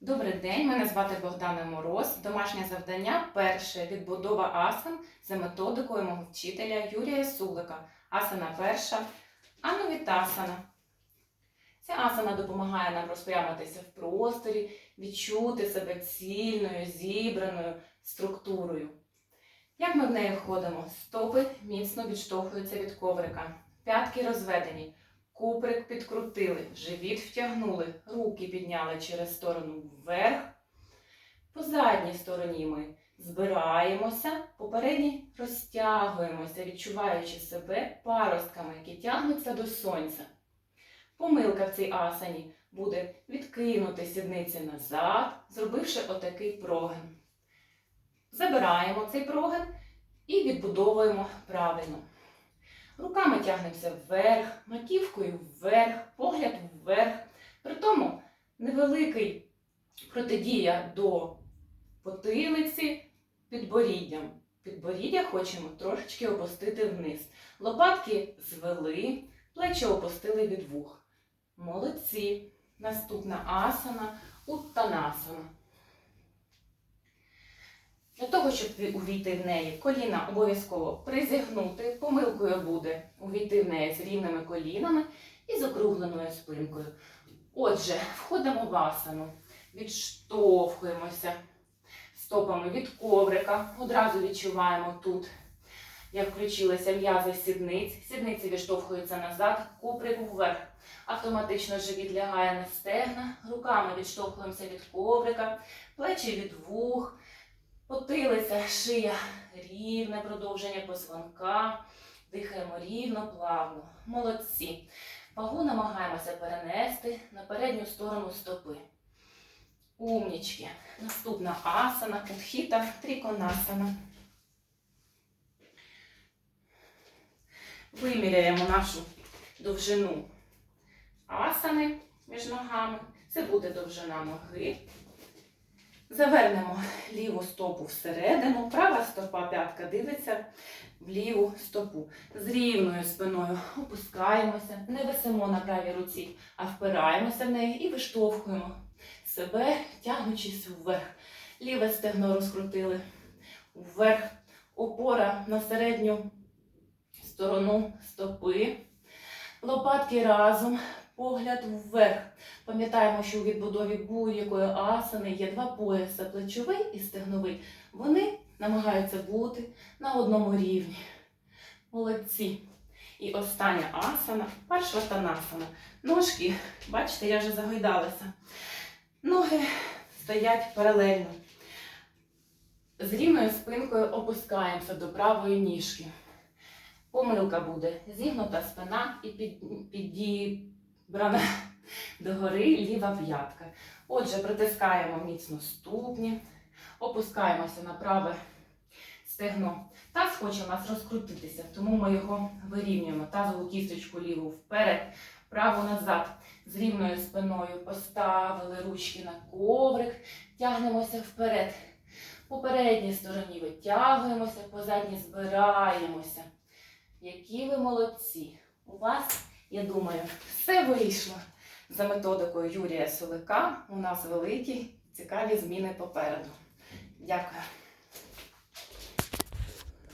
Добрий день, мене звати Богдана Мороз. Домашнє завдання перше відбудова асан за методикою мого вчителя Юрія Сулика. Асана перша Анувітасана. Ця асана допомагає нам розпрямитися в просторі, відчути себе цільною, зібраною структурою. Як ми в неї входимо? Стопи міцно відштовхуються від коврика, п'ятки розведені, Куприк підкрутили, живіт втягнули, руки підняли через сторону вверх. По задній стороні ми збираємося, попередній розтягуємося, відчуваючи себе паростками, які тягнуться до сонця. Помилка в цій асані буде відкинути сідниці назад, зробивши отакий прогин. Забираємо цей прогин і відбудовуємо правильно. Руками тягнемося вверх, маківкою вверх, погляд вверх. При тому невеликий протидія до потилиці підборіддям. Підборіддя хочемо трошечки опустити вниз. Лопатки звели, плечі опустили від вух. Молодці. Наступна асана уттанасана. Того, щоб увійти в неї, коліна обов'язково призігнути. Помилкою буде увійти в неї з рівними колінами і з округленою спинкою. Отже, входимо в асану, відштовхуємося стопами від коврика. Одразу відчуваємо тут, як включилися м'язи сідниць. Сідниці відштовхуються назад, куприк вверх. Автоматично живіт лягає на стегна, руками відштовхуємося від коврика, плечі від вух. Потилиця, шия, рівне продовження позвонка. Дихаємо рівно, плавно. Молодці. Вагу намагаємося перенести на передню сторону стопи. Умнічки. Наступна асана, кутхіта, тріконасана. Виміряємо нашу довжину асани між ногами. Це буде довжина ноги. Завернемо ліву стопу всередину, права стопа п'ятка дивиться в ліву стопу. З рівною спиною опускаємося, не висимо на правій руці, а впираємося в неї і виштовхуємо себе, тягнучись вверх. Ліве стегно розкрутили вверх, опора на середню сторону стопи. Лопатки разом, погляд вверх. Пам'ятаємо, що у відбудові будь-якої асани є два пояси плечовий і стегновий. Вони намагаються бути на одному рівні. Молодці. І остання асана, паршватанасана. Ножки, бачите, я вже загойдалася. Ноги стоять паралельно. З рівною спинкою опускаємося до правої ніжки. Помилка буде зігнута спина і під, підібрана догори ліва п'ятка. Отже, притискаємо міцно ступні, опускаємося на праве стегно. Таз хоче у нас розкрутитися, тому ми його вирівнюємо. Тазову кісточку ліву вперед, праву назад. З рівною спиною поставили ручки на коврик, тягнемося вперед. По передній стороні витягуємося, по задній збираємося. Які ви молодці! У вас, я думаю, все вийшло. За методикою Юрія Сулика у нас великі цікаві зміни попереду. Дякую.